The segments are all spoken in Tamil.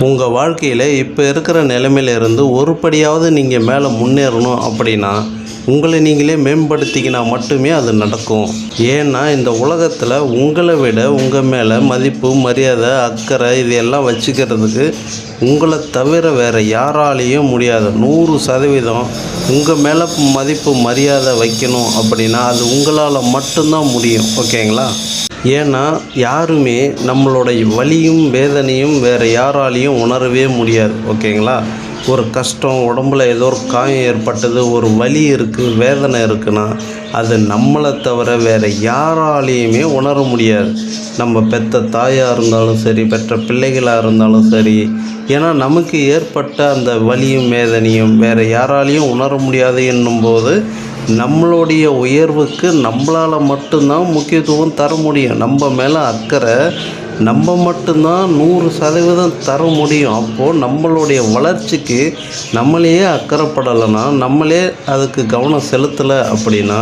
உங்கள் வாழ்க்கையில் இப்போ இருக்கிற நிலைமையிலேருந்து ஒரு படியாவது நீங்கள் மேலே முன்னேறணும் அப்படின்னா உங்களை நீங்களே மேம்படுத்திக்கினா மட்டுமே அது நடக்கும். ஏன்னா இந்த உலகத்தில் உங்களை விட உங்கள் மேலே மதிப்பு மரியாதை அக்கறை இது எல்லாம் வச்சுக்கிறதுக்கு உங்களை தவிர வேறு யாராலேயும் முடியாது. நூறு சதவீதம் உங்கள் மேலே மதிப்பு மரியாதை வைக்கணும் அப்படின்னா அது உங்களால் மட்டும்தான் முடியும். ஓகேங்களா? ஏன்னா யாருமே நம்மளுடைய வலியும் வேதனையும் வேறு யாராலையும் உணரவே முடியாது ஓகேங்களா? ஒரு கஷ்டம் உடம்புல ஏதோ ஒரு காயம் ஏற்பட்டது ஒரு வலி இருக்குது வேதனை இருக்குன்னா அது நம்மளை தவிர வேறு யாராலையுமே உணர முடியாது. நம்ம பெற்ற தாயாக இருந்தாலும் சரி பெற்ற பிள்ளைகளாக இருந்தாலும் சரி ஏன்னா நமக்கு ஏற்பட்ட அந்த வலியும் வேதனையும் வேறு யாராலையும் உணர முடியாது என்னும்போது நம்மளுடைய உயர்வுக்கு நம்மளால் மட்டும்தான் முக்கியத்துவம் தர முடியும். நம்ம மேலே அக்கறை நம்ம மட்டும்தான் நூறு சதவீதம் தர முடியும். அப்போது நம்மளுடைய வளர்ச்சிக்கு நம்மளையே அக்கறைப்படலைன்னா நம்மளே அதுக்கு கவனம் செலுத்தலை அப்படின்னா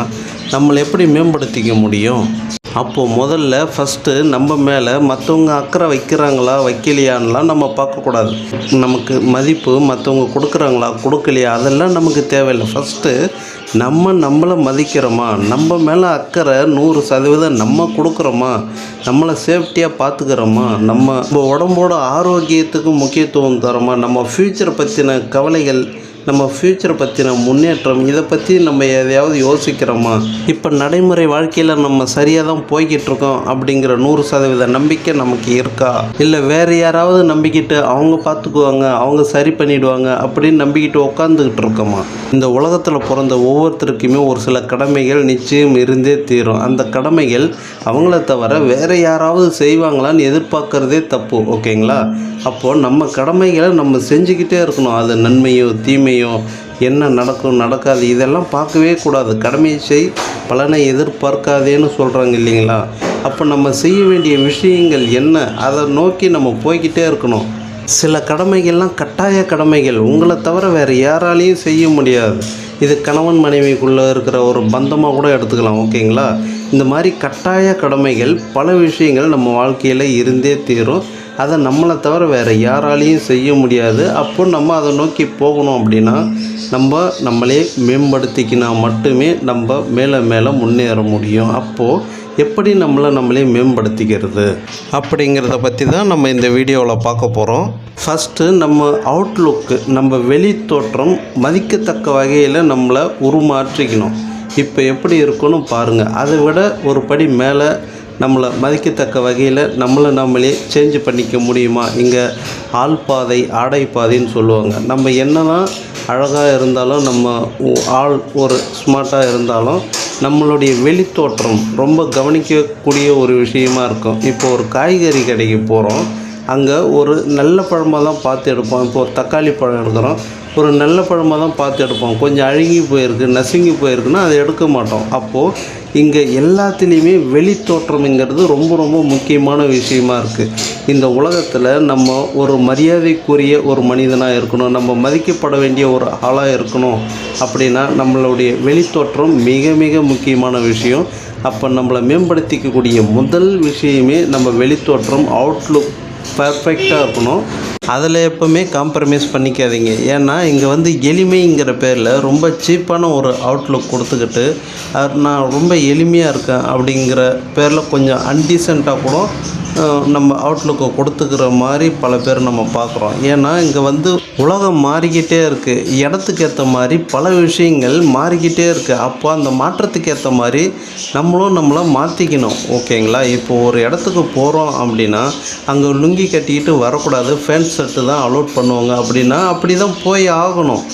நம்மளை எப்படி மேம்படுத்திக்க முடியும்? அப்போது முதல்ல ஃபஸ்ட்டு நம்ம மேலே மற்றவங்க அக்கறை வைக்கிறாங்களா வைக்கலையான்லாம் நம்ம பார்க்கக்கூடாது. நமக்கு மதிப்பு மற்றவங்க கொடுக்குறாங்களா கொடுக்கலையா அதெல்லாம் நமக்கு தேவையில்லை. ஃபஸ்ட்டு நம்ம நம்மளை மதிக்கிறோமா? நம்ம மேலே அக்கறை நூறு சதவீதம் நம்ம கொடுக்குறோமா? நம்மளை சேஃப்டியாக பார்த்துக்கிறோமா? நம்ம நம்ம உடம்போட ஆரோக்கியத்துக்கு முக்கியத்துவம் தரோமா? நம்ம ஃப்யூச்சரை பற்றின கவலைகள் நம்ம ஃப்யூச்சரை பற்றின முன்னேற்றம் இதை பற்றி நம்ம எதையாவது யோசிக்கிறோமா? இப்போ நடைமுறை வாழ்க்கையில் நம்ம சரியாக தான் போய்கிட்டு இருக்கோம் அப்படிங்கிற நூறு சதவீத நம்பிக்கை நமக்கு இருக்கா? இல்லை வேறு யாராவது நம்பிக்கிட்டு அவங்க பார்த்துக்குவாங்க அவங்க சரி பண்ணிடுவாங்க அப்படின்னு நம்பிக்கிட்டு உட்காந்துக்கிட்டு இருக்கோமா இந்த உலகத்தில் பிறந்த ஒவ்வொருத்தருக்குமே ஒரு சில கடமைகள் நிச்சயம் இருந்தே தீரும். அந்த கடமைகள் அவங்கள தவிர வேறு யாராவது செய்வாங்களான்னு எதிர்பார்க்குறதே தப்பு ஓகேங்களா அப்போது நம்ம கடமைகளை நம்ம செஞ்சுக்கிட்டே இருக்கணும். அது நன்மையோ தீமையோ என்ன நடக்கும் நடக்காது இதெல்லாம் பார்க்கவே கூடாது. கடமையை செய் பலனை எதிர்பார்க்காதேன்னு சொல்கிறாங்க இல்லைங்களா? அப்போ நம்ம செய்ய வேண்டிய விஷயங்கள் என்ன? அதை நோக்கி நம்ம போய்கிட்டே இருக்கணும். சில கடமைகள்லாம் கட்டாய கடமைகள். உங்களை தவிர வேறு யாராலையும் செய்ய முடியாது. இது கணவன் மனைவிக்குள்ளே இருக்கிற ஒரு பந்தமாக கூட எடுத்துக்கலாம் ஓகேங்களா? இந்த மாதிரி கட்டாய கடமைகள் பல விஷயங்கள் நம்ம வாழ்க்கையில் இருந்தே தீரும். அதை நம்மளை தவிர வேறு யாராலையும் செய்ய முடியாது. அப்போ நம்ம அதை நோக்கி போகணும் அப்படின்னா நம்ம நம்மளே மேம்படுத்திக்கினா மட்டுமே நம்ம மேலே மேலே முன்னேற முடியும். அப்போது எப்படி நம்மளை நம்மளே மேம்படுத்திக்கிறது அப்படிங்கிறத பற்றி தான் நம்ம இந்த வீடியோவில் பார்க்க போகிறோம் ஃபஸ்ட்டு நம்ம அவுட்லுக்கு நம்ம வெளி தோற்றம் மதிக்கத்தக்க வகையில் நம்மளை உருமாற்றிக்கணும். இப்போ எப்படி இருக்குன்னு பாருங்கள் அதை விட ஒரு படி மேலே நம்மளை மதிக்கத்தக்க வகையில் நம்மளை நம்மளே சேஞ்ச் பண்ணிக்க முடியுமா? இங்கே ஆள் பாதை ஆடை பாதைன்னு சொல்லுவாங்க. நம்ம என்னதான் அழகாக இருந்தாலும் நம்ம ஆள் ஒரு ஸ்மார்ட்டாக இருந்தாலும் நம்மளுடைய வெளித்தோற்றம் ரொம்ப கவனிக்கக்கூடிய ஒரு விஷயமா இருக்கும். இப்போ ஒரு காய்கறி கடைக்கு போகிறோம் அங்கே ஒரு நல்ல பழமாக தான் பார்த்து எடுப்போம். இப்போ ஒரு தக்காளி பழம் எடுக்கிறோம். ஒரு நல்ல பழமாக தான் பார்த்து எடுப்போம். கொஞ்சம் அழுகி போயிருக்கு நசுங்கி போயிருக்குன்னா அதை எடுக்க மாட்டோம். அப்போது இங்கே எல்லாத்துலேயுமே வெளித்தோற்றம்ங்கிறது ரொம்ப ரொம்ப முக்கியமான விஷயமா இருக்குது இந்த உலகத்தில் நம்ம ஒரு மரியாதைக்குரிய ஒரு மனிதனாக இருக்கணும். நம்ம மதிக்கப்பட வேண்டிய ஒரு ஆளாக இருக்கணும் அப்படின்னா நம்மளுடைய வெளித்தோற்றம் மிக மிக முக்கியமான விஷயம். அப்போ நம்மளை மேம்படுத்திக்கக்கூடிய முதல் விஷயமே நம்ம வெளித்தோற்றம் அவுட்லுக் பர்ஃபெக்டாக இருக்கணும். அதில் எப்போவுமே காம்ப்ரமைஸ் பண்ணிக்காதீங்க. ஏன்னா இங்கே வந்து எளிமைங்கிற பேரில் ரொம்ப சீப்பான ஒரு அவுட்லுக் கொடுத்துக்கிட்டு அது நான் ரொம்ப எளிமையாக இருக்கேன் அப்படிங்கிற பேரில் கொஞ்சம் அன்டீசெண்டாக கூட நம்ம அவுட்லுக்கை கொடுத்துக்கிற மாதிரி பல பேர் நம்ம பார்க்குறோம். ஏன்னா இங்கே வந்து உலகம் மாறிக்கிட்டே இருக்குது இடத்துக்கு ஏற்ற மாதிரி பல விஷயங்கள் மாறிக்கிட்டே இருக்குது அப்போ அந்த மாற்றத்துக்கு ஏற்ற மாதிரி நம்மளும் நம்மளை மாற்றிக்கணும் ஓகேங்களா? இப்போ ஒரு இடத்துக்கு போகிறோம் அப்படின்னா அங்கே லுங்கி கட்டிக்கிட்டு வரக்கூடாது. ஃபேண்ட் ஷர்ட்டு தான் அலோட் பண்ணுவாங்க அப்படின்னா அப்படி தான் போய் ஆகணும்.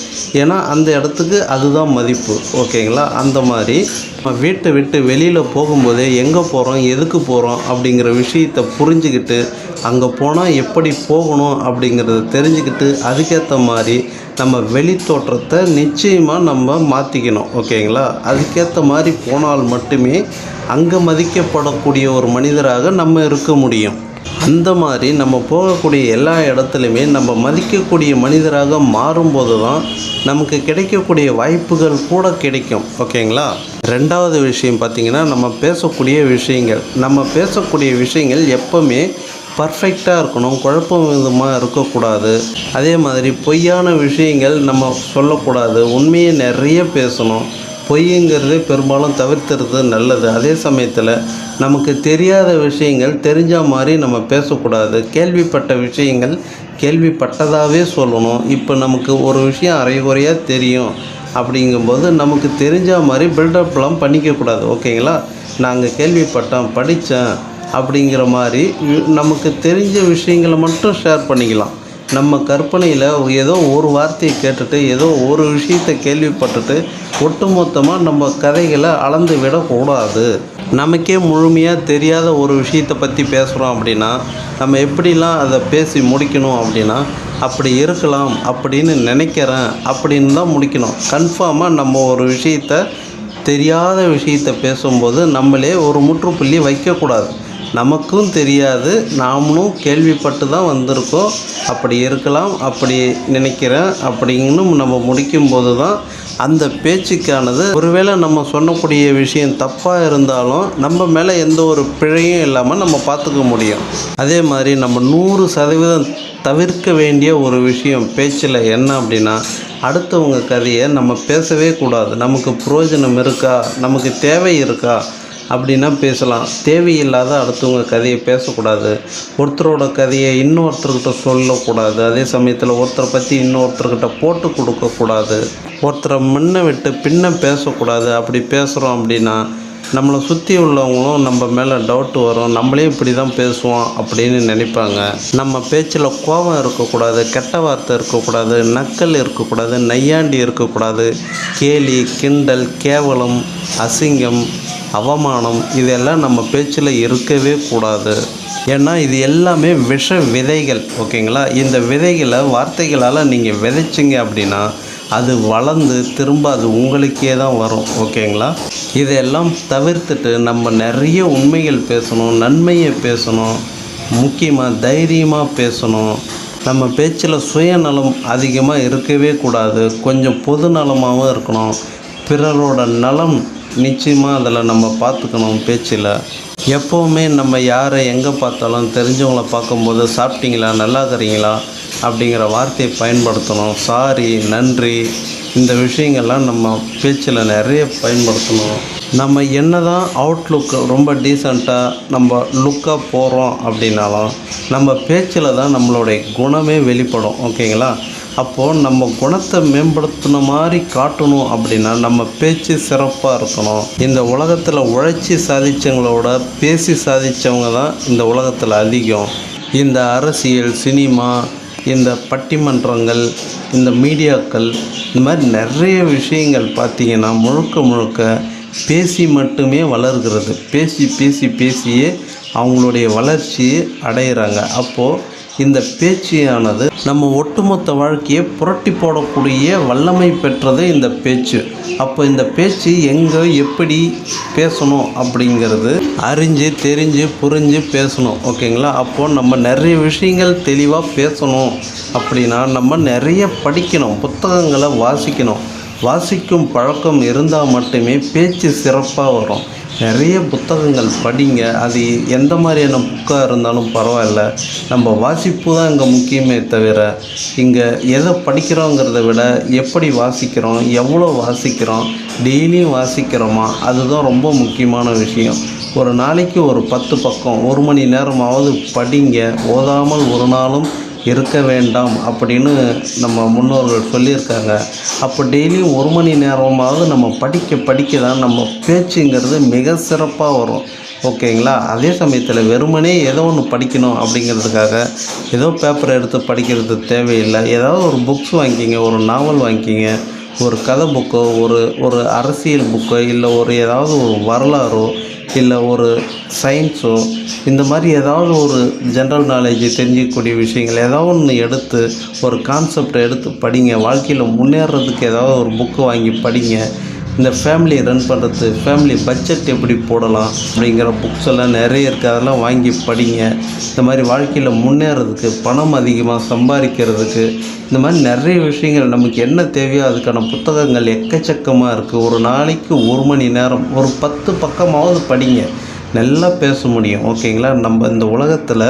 ஏன்னா அந்த இடத்துக்கு அதுதான் மதிப்பு. ஓகேங்களா? அந்த மாதிரி நம்ம வீட்டை விட்டு வெளியில் போகும்போதே எங்கே போகிறோம் எதுக்கு போகிறோம் அப்படிங்கிற விஷயத்தை புரிஞ்சுக்கிட்டு அங்கே போனால் எப்படி போகணும் அப்படிங்கிறத தெரிஞ்சுக்கிட்டு அதுக்கேற்ற மாதிரி நம்ம வெளி தோற்றத்தை நிச்சயமாக நம்ம மாற்றிக்கணும் ஓகேங்களா? அதுக்கேற்ற மாதிரி போனால் மட்டுமே அங்கே மதிக்கப்படக்கூடிய ஒரு மனிதராக நம்ம இருக்க முடியும். அந்த மாதிரி நம்ம போகக்கூடிய எல்லா இடத்துலையுமே நம்ம மதிக்கக்கூடிய மனிதராக மாறும்போது தான் நமக்கு கிடைக்கக்கூடிய வாய்ப்புகள் கூட கிடைக்கும். ஓகேங்களா? ரெண்டாவது விஷயம் பார்த்திங்கன்னா நம்ம பேசக்கூடிய விஷயங்கள். நம்ம பேசக்கூடிய விஷயங்கள் எப்போவுமே பர்ஃபெக்டாக இருக்கணும் குழப்பம் விதமாக இருக்கக்கூடாது. அதே மாதிரி பொய்யான விஷயங்கள் நம்ம சொல்லக்கூடாது. உண்மையை நிறைய பேசணும். பொய்ங்கிறது பெரும்பாலும் தவிர்த்துறது நல்லது. அதே சமயத்தில் நமக்கு தெரியாத விஷயங்கள் தெரிஞ்ச மாதிரி நம்ம பேசக்கூடாது. கேள்விப்பட்ட விஷயங்கள் கேள்விப்பட்டதாகவே சொல்லணும். இப்போ நமக்கு ஒரு விஷயம் அரைகுறையாக தெரியும் அப்படிங்கும்போது நமக்கு தெரிஞ்ச மாதிரி பில்டப்லாம் பண்ணிக்கக்கூடாது. ஓகேங்களா? நாங்கள் கேள்விப்பட்டோம் படித்தேன் அப்படிங்கிற மாதிரி நமக்கு தெரிஞ்ச விஷயங்களை மட்டும் ஷேர் பண்ணிக்கலாம். நம்ம கற்பனையில் ஏதோ ஒரு வார்த்தையை கேட்டுட்டு ஏதோ ஒரு விஷயத்தை கேள்விப்பட்டுட்டு ஒட்டுமொத்தமாக நம்ம கதைகளை அளந்து விடக்கூடாது. நமக்கே முழுமையாக தெரியாத ஒரு விஷயத்தை பற்றி பேசுகிறோம் அப்படின்னா நம்ம எப்படிலாம் அதை பேசி முடிக்கணும் அப்படின்னா அப்படி இருக்கலாம் அப்படின்னு நினைக்கிறேன் அப்படின்னு தான் முடிக்கணும். கன்ஃபார்மாக நம்ம ஒரு விஷயத்த தெரியாத விஷயத்தை பேசும்போது நம்மளே ஒரு முற்றுப்புள்ளி வைக்கக்கூடாது. நமக்கும் தெரியாது நாமளும் கேள்விப்பட்டு தான் வந்திருக்கோம். அப்படி இருக்கலாம் அப்படி நினைக்கிறேன். அப்படின்னு நம்ம முடிக்கும்போது தான் அந்த பேச்சுக்கானது. ஒருவேளை நம்ம சொல்லக்கூடிய விஷயம் தப்பாக இருந்தாலும் நம்ம மேலே எந்த ஒரு பிழையும் இல்லாமல் நம்ம பார்த்துக்க முடியும். அதே மாதிரி நம்ம நூறு சதவீதம் தவிர்க்க வேண்டிய ஒரு விஷயம் பேச்சில் என்ன அப்படின்னா அடுத்தவங்க கதையை நம்ம பேசவே கூடாது. நமக்கு பிரயோஜனம் இருக்கா? நமக்கு தேவை இருக்கா? அப்படின்னா பேசலாம். தேவையில்லாத அடுத்தவங்க கதையை பேசக்கூடாது. ஒருத்தரோட கதையை இன்னொருத்தர்கிட்ட சொல்லக்கூடாது. அதே சமயத்தில் ஒருத்தரை பற்றி இன்னொருத்தர்கிட்ட போட்டு கொடுக்கக்கூடாது. ஒருத்தரை முன்ன விட்டு பின்ன பேசக்கூடாது. அப்படி பேசுகிறோம் அப்படின்னா நம்மளை சுற்றி உள்ளவங்களும் நம்ம மேலே டவுட் வரும். நம்மளே இப்படி தான் பேசுவோம் அப்படின்னு நினைப்பாங்க. நம்ம பேச்சில் கோபம் இருக்கக்கூடாது கெட்ட வார்த்தை இருக்கக்கூடாது நக்கல் இருக்கக்கூடாது நையாண்டி இருக்கக்கூடாது. கேலி கிண்டல் கேவலம் அசிங்கம் அவமானம் இதெல்லாம் நம்ம பேச்சில் இருக்கவே கூடாது. ஏன்னா இது எல்லாமே விஷ விதைகள் ஓகேங்களா? இந்த விதைகளை வார்த்தைகளால் நீங்கள் விதைச்சிங்க அப்படின்னா அது வளர்ந்து திரும்ப அது உங்களுக்கே தான் வரும் ஓகேங்களா? இதையெல்லாம் தவிர்த்துட்டு நம்ம நிறைய உண்மைகள் பேசணும் நன்மையை பேசணும் முக்கியமாக தைரியமாக பேசணும். நம்ம பேச்சில் சுயநலம் அதிகமாக இருக்கவே கூடாது கொஞ்சம் பொது நலமாகவும் இருக்கணும். பிறரோட நலம் நிச்சயமாக அதில் நம்ம பார்த்துக்கணும் பேச்சில். எப்போவுமே நம்ம யாரை எங்கே பார்த்தாலும் தெரிஞ்சவங்கள பார்க்கும்போது சாப்பிட்டீங்களா? நல்லா இருக்கிறீங்களா? அப்படிங்கிற வார்த்தையை பயன்படுத்தணும். சாரி நன்றி. இந்த விஷயங்கள்லாம் நம்ம பேச்சில் நிறைய பயன்படுத்தணும். நம்ம என்ன தான் அவுட்லுக் ரொம்ப டீசெண்டாக நம்ம லுக்காக போகிறோம் அப்படின்னாலும் நம்ம பேச்சில் தான் நம்மளுடைய குணமே வெளிப்படும். ஓகேங்களா? அப்போது நம்ம குணத்தை மேம்படுத்தின மாதிரி காட்டணும் அப்படின்னா நம்ம பேச்சு சிறப்பாக இருக்கணும். இந்த உலகத்தில் உழைச்சி சாதித்தவங்களோட பேசி சாதித்தவங்க தான் இந்த உலகத்தில் அதிகம். இந்த அரசியல் சினிமா இந்த பட்டிமன்றங்கள் இந்த மீடியாக்கள் இந்த மாதிரி நிறைய விஷயங்கள் பார்த்திங்கன்னா முழுக்க முழுக்க பேசி மட்டுமே வளர்கிறது. பேசி பேசி பேசியே அவங்களுடைய வளர்ச்சியை அடையிறாங்க. அப்போது இந்த பேச்சியானது நம்ம ஒட்டுமொத்த வாழ்க்கையை புரட்டி போடக்கூடிய வல்லமை பெற்றது இந்த பேச்சு. அப்போ இந்த பேச்சு எங்கே எப்படி பேசணும் அப்படிங்கிறது அறிஞ்சு தெரிஞ்சு புரிஞ்சு பேசணும். ஓகேங்களா? அப்போது நம்ம நிறைய விஷயங்கள் தெளிவாக பேசணும் அப்படின்னா நம்ம நிறைய படிக்கணும் புத்தகங்களை வாசிக்கணும். வாசிக்கும் பழக்கம் இருந்தால் மட்டுமே பேச்சு சிறப்பாக வரும். நிறைய புத்தகங்கள் படிங்க. அது எந்த மாதிரியான புக்காக இருந்தாலும் பரவாயில்ல. நம்ம வாசிப்பு தான் இங்கே முக்கியமே தவிர இங்கே எதை படிக்கிறோங்கிறத விட எப்படி வாசிக்கிறோம் எவ்வளோ வாசிக்கிறோம் டெய்லியும் வாசிக்கிறோமா அதுதான் ரொம்ப முக்கியமான விஷயம். ஒரு நாளைக்கு ஒரு பத்து பக்கம் ஒரு மணி நேரமாவது படிங்க. ஓதாமல் ஒரு நாளும் இருக்க வேண்டாம் அப்படின்னு நம்ம முன்னோர்கள் சொல்லியிருக்காங்க. அப்போ டெய்லியும் ஒரு மணி நேரமாவது நம்ம படிக்க படிக்க தான் நம்ம பேச்சுங்கிறது மிக சிறப்பாக வரும். ஓகேங்களா? அதே சமயத்தில் வெறுமனே ஏதோ ஒன்று படிக்கணும் அப்படிங்கிறதுக்காக ஏதோ பேப்பரை எடுத்து படிக்கிறது தேவையில்லை. ஏதாவது ஒரு புக்ஸ் வாங்கிக்கிங்க ஒரு நாவல் வாங்கிக்கிங்க ஒரு கதை புக்கோ ஒரு ஒரு அரசியல் புக்கோ இல்லை ஒரு ஏதாவது ஒரு வரலாறோ இல்லை ஒரு சயின்ஸோ இந்த மாதிரி ஏதாவது ஒரு ஜென்ரல் நாலேஜ் தெரிஞ்சிக்கக்கூடிய விஷயங்கள் ஏதாவது ஒன்று எடுத்து ஒரு கான்செப்டை எடுத்து படிங்க. வாழ்க்கையில் முன்னேறதுக்கு ஏதாவது ஒரு புக்கு வாங்கி படிங்க. இந்த ஃபேமிலியை ரன் பண்ணுறது ஃபேமிலி பட்ஜெட் எப்படி போடலாம் அப்படிங்கிற புக்ஸ் எல்லாம் நிறைய இருக்குது அதெல்லாம் வாங்கி படிங்க. இந்த மாதிரி வாழ்க்கையில் முன்னேறதுக்கு பணம் அதிகமாக சம்பாதிக்கிறதுக்கு இந்த மாதிரி நிறைய விஷயங்கள் நமக்கு என்ன தேவையோ அதுக்கான புத்தகங்கள் எக்கச்சக்கமாக இருக்குது ஒரு நாளைக்கு ஒரு மணி நேரம் ஒரு பத்து பக்கமாவது படிங்க. நல்லா பேச முடியும் ஓகேங்களா நம்ம இந்த உலகத்தில்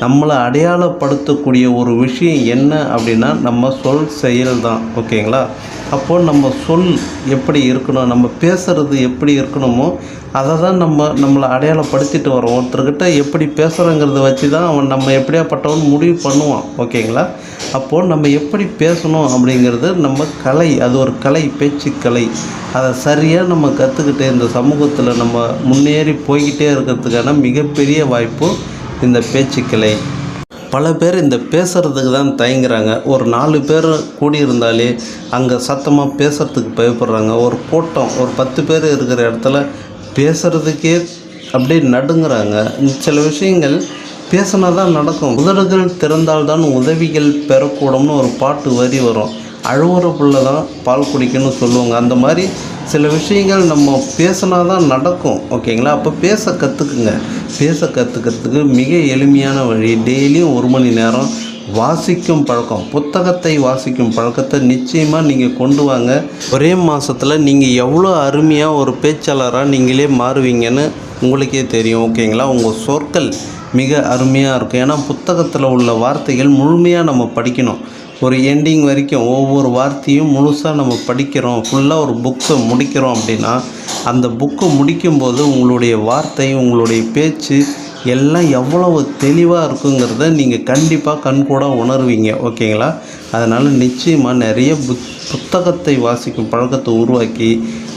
நம்மளை அடையாளப்படுத்தக்கூடிய ஒரு விஷயம் என்ன அப்படின்னா நம்ம சொல் செயல் தான் ஓகேங்களா அப்போது நம்ம சொல் எப்படி இருக்கணும் நம்ம பேசுகிறது எப்படி இருக்கணுமோ அதை தான் நம்ம நம்மளை அடையாளப்படுத்திட்டு வரோம். ஒருத்தர்கிட்ட எப்படி பேசுகிறோங்கிறத வச்சு தான் அவன் நம்ம எப்படியாப்பட்டவன் முடிவு பண்ணுவான். ஓகேங்களா? அப்போது நம்ம எப்படி பேசணும் அப்படிங்கிறது நம்ம கலை அது ஒரு கலை பேச்சுக்கலை அதை சரியாக நம்ம கற்றுக்கிட்டு இந்த சமூகத்தில் நம்ம முன்னேறி போய்கிட்டே இருக்கிறதுக்கான மிகப்பெரிய வாய்ப்பு இந்த பேச்சுக்கலை பல பேர் இந்த பேசுகிறதுக்கு தான் தயங்குறாங்க. ஒரு நாலு பேர் கூடியிருந்தாலே அங்கே சத்தமாக பேசுகிறதுக்கு பயப்படுறாங்க. ஒரு கூட்டம் ஒரு பத்து பேர் இருக்கிற இடத்துல பேசுகிறதுக்கே அப்படியே நடுங்குறாங்க. சில விஷயங்கள் பேசினா தான் நடக்கும். உதடுகள் திறந்தால்தான் உதவிகள் பெறக்கூடும்னு ஒரு பாட்டு வரி வரும். அழுவுற பிள்ளை தான் பால் குடிக்கணும்னு சொல்லுவாங்க. அந்த மாதிரி சில விஷயங்கள் நம்ம பேசினா தான் நடக்கும் ஓகேங்களா? அப்போ பேச கற்றுக்குங்க பேச கற்றுக்கிறதுக்கு மிக எளிமையான வழி டெய்லியும் ஒரு மணி நேரம் வாசிக்கும் பழக்கம். புத்தகத்தை வாசிக்கும் பழக்கத்தை நிச்சயமாக நீங்கள் கொண்டு வாங்க. ஒரே மாதத்தில் நீங்கள் எவ்வளோ அருமையாக ஒரு பேச்சாளராக நீங்களே மாறுவீங்கன்னு உங்களுக்கே தெரியும் ஓகேங்களா? உங்கள் சொற்கள் மிக அருமையாக இருக்கும். ஏன்னா புத்தகத்தில் உள்ள வார்த்தைகள் முழுமையாக நம்ம படிக்கணும். ஒரு எண்டிங் வரைக்கும் ஒவ்வொரு வார்த்தையும் முழுசாக நம்ம படிக்கிறோம். ஃபுல்லாக ஒரு புக்கை முடிக்கிறோம் அப்படின்னா அந்த புக்கை முடிக்கும்போது உங்களுடைய வார்த்தை உங்களுடைய பேச்சு எல்லாம் எவ்வளவு தெளிவாக இருக்குங்கிறத நீங்கள் கண்டிப்பாக கண்கூட உணர்வீங்க. ஓகேங்களா? அதனால் நிச்சயமாக நிறைய புத் புத்தகத்தை வாசிக்கும் பழக்கத்தை உருவாக்கி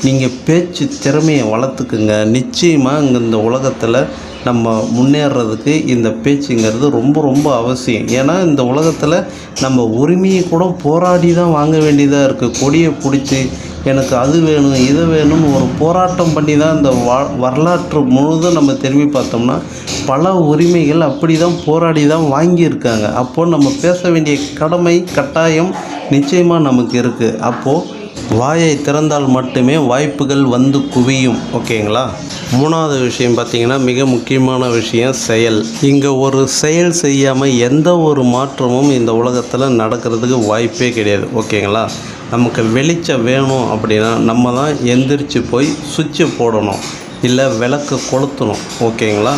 நீங்கள் பேச்சு திறமையை வளர்த்துக்குங்க. நிச்சயமாக இங்கே இந்த உலகத்தில் நம்ம முன்னேறதுக்கு இந்த பேச்சுங்கிறது ரொம்ப ரொம்ப அவசியம். ஏன்னா இந்த உலகத்தில் நம்ம உரிமையை கூட போராடி தான் வாங்க வேண்டியதாக இருக்குது கொடியை பிடிச்சி எனக்கு அது வேணும் இது வேணும்னு ஒரு போராட்டம் பண்ணி தான் இந்த வா வரலாற்று முழுதும் நம்ம திரும்பி பார்த்தோம்னா பல உரிமைகள் அப்படி தான் போராடி தான் வாங்கியிருக்காங்க. அப்போது நம்ம பேச வேண்டிய கடமை கட்டாயம் நிச்சயமாக நமக்கு இருக்குது அப்போது வாயை திறந்தால் மட்டுமே வாய்ப்புகள் வந்து குவியும். ஓகேங்களா? மூணாவது விஷயம் பார்த்தீங்கன்னா மிக முக்கியமான விஷயம் செயல். இங்கே ஒரு செயல் செய்யாமல் எந்த ஒரு மாற்றமும் இந்த உலகத்தில் நடக்கிறதுக்கு வாய்ப்பே கிடையாது. ஓகேங்களா? நமக்கு வெளிச்சம் வேணும் அப்படின்னா நம்ம தான் எந்திரிச்சு போய் சுவிட்சை போடணும். இல்லை விளக்கு கொளுத்தணும். ஓகேங்களா?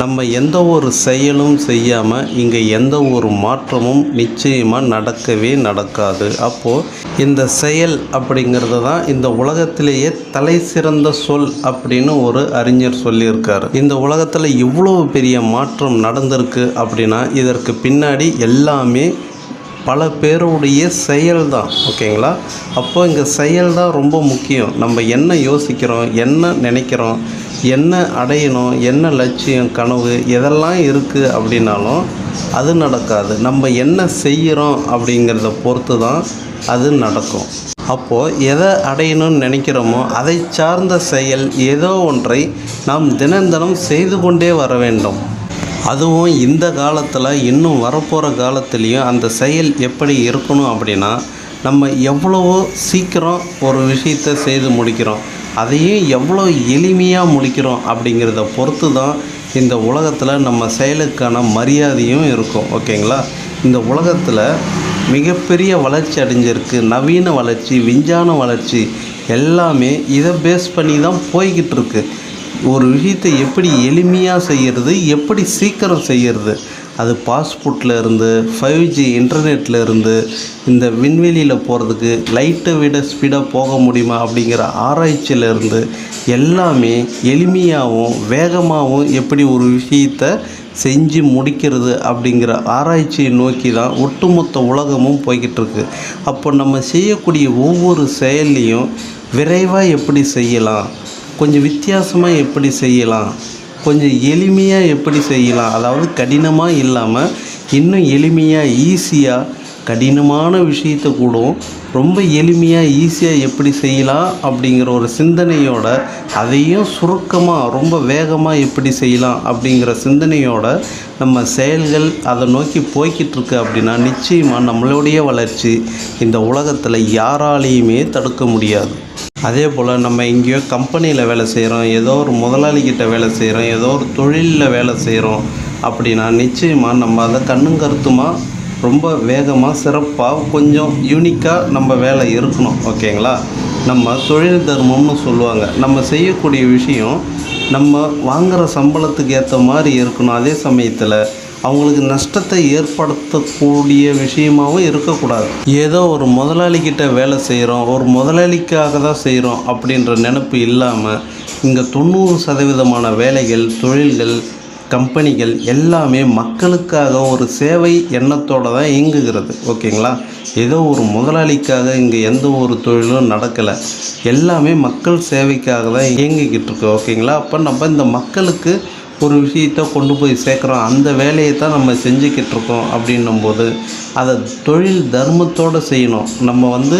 நம்ம எந்த ஒரு செயலும் செய்யாமல் இங்கே எந்த ஒரு மாற்றமும் நிச்சயமாக நடக்கவே நடக்காது. அப்போது இந்த செயல் அப்படிங்கிறது தான் இந்த உலகத்திலேயே தலை சிறந்த சொல் அப்படின்னு ஒரு அறிஞர் சொல்லியிருக்காரு. இந்த உலகத்தில் இவ்வளோ பெரிய மாற்றம் நடந்திருக்கு அப்படின்னா இதற்கு பின்னாடி எல்லாமே பல பேருடைய செயல் தான். ஓகேங்களா? அப்போது இங்கே செயல் தான் ரொம்ப முக்கியம். நம்ம என்ன யோசிக்கிறோம்? என்ன நினைக்கிறோம்? என்ன அடையணும் என்ன லட்சியம் கனவு எதெல்லாம் இருக்குது அப்படின்னாலும் அது நடக்காது. நம்ம என்ன செய்கிறோம் அப்படிங்கிறத பொறுத்து தான் அது நடக்கும். அப்போது எதை அடையணும்னு நினைக்கிறோமோ அதை சார்ந்த செயல் ஏதோ ஒன்றை நாம் தினந்தனம் செய்து கொண்டே வர வேண்டும். அதுவும் இந்த காலத்தில் இன்னும் வரப்போகிற காலத்துலேயும் அந்த செயல் எப்படி இருக்கணும் அப்படின்னா நம்ம எவ்வளவோ சீக்கிரம் ஒரு விஷயத்தை செய்து முடிக்கிறோம். அதையும் எவ்வளோ எளிமையாக முடிக்கிறோம் அப்படிங்கிறத பொறுத்து தான் இந்த உலகத்தில் நம்ம செயலுக்கான மரியாதையும் இருக்கும் ஓகேங்களா? இந்த உலகத்தில் மிகப்பெரிய வளர்ச்சி அடைஞ்சிருக்கு. நவீன வளர்ச்சி விஞ்ஞான வளர்ச்சி எல்லாமே இதை பேஸ் பண்ணி தான் போய்கிட்டு இருக்கு. ஒரு விஷயத்தை எப்படி எளிமையாக செய்கிறது எப்படி சீக்கிரம் செய்கிறது அது பாஸ்போர்ட்டில் இருந்து ஃபைவ் ஜி இன்டர்நெட்டில் இருந்து இந்த விண்வெளியில் போகிறதுக்கு லைட்டை விட ஸ்பீடாக போக முடியுமா அப்படிங்கிற ஆராய்ச்சியிலேருந்து எல்லாமே எளிமையாகவும் வேகமாகவும் எப்படி ஒரு விஷயத்தை செஞ்சு முடிக்கிறது அப்படிங்கிற ஆராய்ச்சியை நோக்கி தான் ஒட்டுமொத்த உலகமும் போய்கிட்டுருக்கு. அப்போ நம்ம செய்யக்கூடிய ஒவ்வொரு செயல்லையும் விரைவாக எப்படி செய்யலாம்? கொஞ்சம் வித்தியாசமாக எப்படி செய்யலாம்? கொஞ்சம் எளிமையாக எப்படி செய்யலாம்? அதாவது கடினமாக இல்லாமல் இன்னும் எளிமையாக ஈஸியாக கடினமான விஷயத்தை கூட ரொம்ப எளிமையாக ஈஸியாக எப்படி செய்யலாம் அப்படிங்கிற ஒரு சிந்தனையோட அதையும் சுருக்கமாக ரொம்ப வேகமாக எப்படி செய்யலாம் அப்படிங்கிற சிந்தனையோட நம்ம செயல்கள் அதை நோக்கி போய்கிட்டு இருக்கு அப்படின்னா நிச்சயமாக நம்மளுடைய வளர்ச்சி இந்த உலகத்தில் யாராலேயுமே தடுக்க முடியாது. அதே போல் நம்ம எங்கேயோ கம்பெனியில் வேலை செய்கிறோம் ஏதோ ஒரு முதலாளிகிட்ட வேலை செய்கிறோம் ஏதோ ஒரு தொழிலில் வேலை செய்கிறோம் அப்படின்னா நிச்சயமாக நம்ம அதை கண்ணும் கருத்துமாக ரொம்ப வேகமாக சிறப்பாக கொஞ்சம் யூனிக்காக நம்ம வேலை இருக்கணும். ஓகேங்களா? நம்ம தொழில் தர்மம்னு சொல்லுவாங்க. நம்ம செய்யக்கூடிய விஷயம் நம்ம வாங்குகிற சம்பளத்துக்கு ஏற்ற மாதிரி இருக்கணும். அதே சமயத்தில் அவங்களுக்கு நஷ்டத்தை ஏற்படுத்தக்கூடிய விஷயமாகவும் இருக்கக்கூடாது. ஏதோ ஒரு முதலாளிக்கிட்ட வேலை செய்கிறோம் ஒரு முதலாளிக்காக தான் செய்கிறோம் அப்படின்ற நினப்பு இல்லாமல் இங்கே தொண்ணூறு சதவீதமான வேலைகள் தொழில்கள் கம்பெனிகள் எல்லாமே மக்களுக்காக ஒரு சேவை எண்ணத்தோடு தான் இயங்குகிறது. ஓகேங்களா? ஏதோ ஒரு முதலாளிக்காக இங்கே எந்த ஒரு தொழிலும் நடக்கலை. எல்லாமே மக்கள் சேவைக்காக தான் இயங்கிக்கிட்டு இருக்கு. ஓகேங்களா? அப்போ நம்ம இந்த மக்களுக்கு ஒரு விஷயத்தை கொண்டு போய் சேர்க்குறோம். அந்த வேலையை தான் நம்ம செஞ்சுக்கிட்டு இருக்கோம் அப்படின்னும்போது அதை தொழில் தர்மத்தோடு செய்யணும். நம்ம வந்து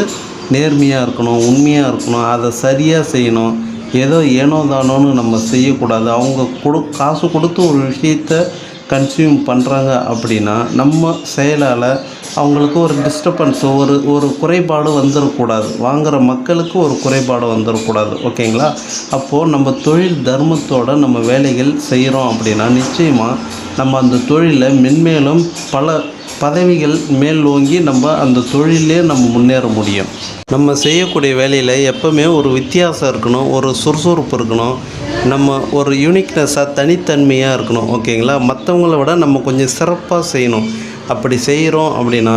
நேர்மையாக இருக்கணும் உண்மையாக இருக்கணும் அதை சரியாக செய்யணும். ஏதோ ஏனோ தானோன்னு நம்ம செய்யக்கூடாது. அவங்க கொடு காசு கொடுத்து ஒரு விஷயத்த கன்சியூம் பண்ணுறாங்க அப்படின்னா நம்ம செயலால் அவங்களுக்கு ஒரு டிஸ்டர்பன்ஸ் ஒரு ஒரு குறைபாடு வந்துடக்கூடாது வாங்குகிற மக்களுக்கு ஒரு குறைபாடு வந்துடக்கூடாது ஓகேங்களா? அப்போது நம்ம தொழில் தர்மத்தோட நம்ம வேலைகள் செய்கிறோம் அப்படின்னா நிச்சயமாக நம்ம அந்த தொழிலை மென்மேலும் பல பதவிகள் மேல் ஓங்கி நம்ம அந்த தொழிலே நம்ம முன்னேற முடியும். நம்ம செய்யக்கூடிய வேலையில் எப்போவுமே ஒரு வித்தியாசம் இருக்கணும் ஒரு சுறுசுறுப்பு இருக்கணும். நம்ம ஒரு யூனிக்னஸாக தனித்தன்மையாக இருக்கணும். ஓகேங்களா? மற்றவங்கள விட நம்ம கொஞ்சம் சிறப்பாக செய்யணும். அப்படி செய்கிறோம் அப்படின்னா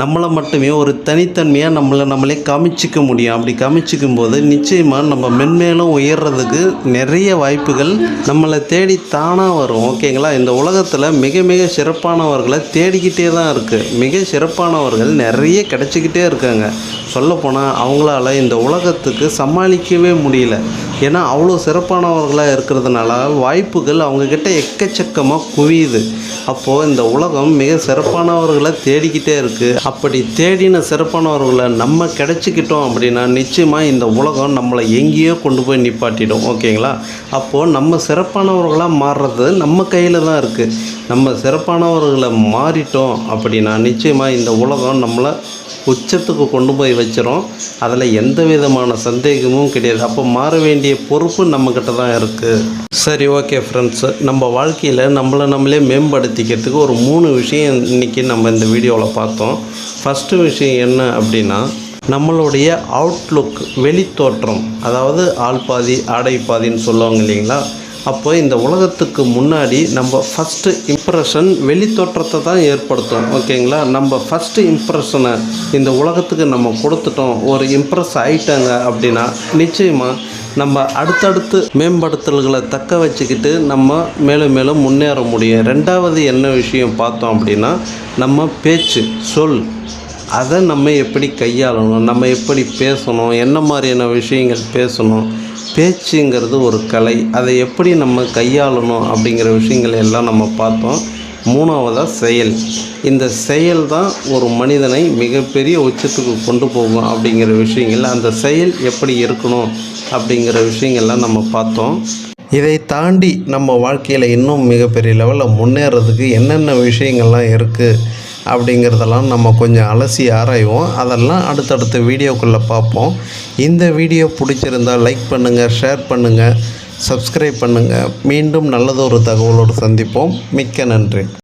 நம்மளை மட்டுமே ஒரு தனித்தன்மையாக நம்மளை நம்மளே கமிச்சிக்க முடியும். அப்படி கமிச்சிக்கும் போது நிச்சயமாக நம்ம மென்மேலும் உயர்றதுக்கு நிறைய வாய்ப்புகள் நம்மளை தேடி தானாக வரும். ஓகேங்களா இந்த உலகத்தில் மிக மிக சிறப்பானவர்களை தேடிக்கிட்டே தான் இருக்குது மிக சிறப்பானவர்கள் நிறைய கிடச்சிக்கிட்டே இருக்காங்க. சொல்லப்போனால் அவங்களால இந்த உலகத்துக்கு சமாளிக்கவே முடியல. ஏன்னா அவ்வளோ சிறப்பானவர்களாக இருக்கிறதுனால வாய்ப்புகள் அவங்கக்கிட்ட எக்கச்சக்கமாக குவியுது. அப்போது இந்த உலகம் மிக சிறப்பானவர்களை தேடிக்கிட்டே இருக்குது அப்படி தேடின சிறப்பானவர்களை நம்ம கிடச்சிக்கிட்டோம் அப்படின்னா நிச்சயமாக இந்த உலகம் நம்மளை எங்கேயோ கொண்டு போய் நிப்பாட்டிடும். ஓகேங்களா? அப்போது நம்ம சிறப்பானவர்களாக மாறுறது நம்ம கையில் தான் இருக்குது நம்ம சிறப்பானவர்களை மாறிட்டோம் அப்படின்னா நிச்சயமாக இந்த உலகம் நம்மளை உச்சத்துக்கு கொண்டு போய் வச்சிரும். அதில் எந்த விதமான சந்தேகமும் கிடையாது. அப்போ மாற வேண்டிய பொறுப்பு நம்மக்கிட்ட தான் இருக்குது சரி ஓகே ஃப்ரெண்ட்ஸ் நம்ம வாழ்க்கையில் நம்மளை நம்மளே மேம்படுத்திக்கிறதுக்கு ஒரு மூணு விஷயம் இன்றைக்கி நம்ம இந்த வீடியோவில் பார்த்தோம். ஃபஸ்ட்டு விஷயம் என்ன அப்படின்னா நம்மளுடைய அவுட்லுக் வெளித்தோற்றம் அதாவது ஆள் பாதி ஆடை பாதின்னு சொல்லுவாங்க இல்லைங்களா? அப்போ இந்த உலகத்துக்கு முன்னாடி நம்ம ஃபஸ்ட்டு இம்ப்ரெஷன் வெளித்தோற்றத்தை தான் ஏற்படுத்தும் ஓகேங்களா நம்ம ஃபஸ்ட்டு இம்ப்ரெஷனை இந்த உலகத்துக்கு நம்ம கொடுத்துட்டோம் ஒரு இம்ப்ரெஸ் ஆகிட்டாங்க அப்படின்னா நிச்சயமாக நம்ம அடுத்தடுத்து மேம்படுத்தல்களை தக்க வச்சுக்கிட்டு நம்ம மேலும் மேலும் முன்னேற முடியும். ரெண்டாவது என்ன விஷயம் பார்த்தோம் அப்படின்னா நம்ம பேச்சு சொல் அதை நம்ம எப்படி கையாளணும் நம்ம எப்படி பேசணும் என்ன மாதிரியான விஷயங்கள் பேசணும் பேச்சுங்கிறது ஒரு கலை. அதை எப்படி நம்ம கையாளணும் அப்படிங்கிற விஷயங்கள் எல்லாம் நம்ம பார்த்தோம். மூணாவதாக செயல். இந்த செயல் தான் ஒரு மனிதனை மிகப்பெரிய உச்சத்துக்கு கொண்டு போகும் அப்படிங்கிற விஷயங்கள் அந்த செயல் எப்படி இருக்கணும் அப்படிங்கிற விஷயங்கள்லாம் நம்ம பார்த்தோம். இதை தாண்டி நம்ம வாழ்க்கையில் இன்னும் மிகப்பெரிய லெவலில் முன்னேறதுக்கு என்னென்ன விஷயங்கள்லாம் இருக்குது அப்படிங்கிறதெல்லாம் நம்ம கொஞ்சம் அலசி ஆராய்வோம். அதெல்லாம் அடுத்தடுத்த வீடியோக்குள்ளே பார்ப்போம். இந்த வீடியோ பிடிச்சிருந்தால் லைக் பண்ணுங்கள் ஷேர் பண்ணுங்கள் சப்ஸ்கிரைப் பண்ணுங்கள் மீண்டும் நல்லதொரு தகவலோடு சந்திப்போம். மிக்க நன்றி.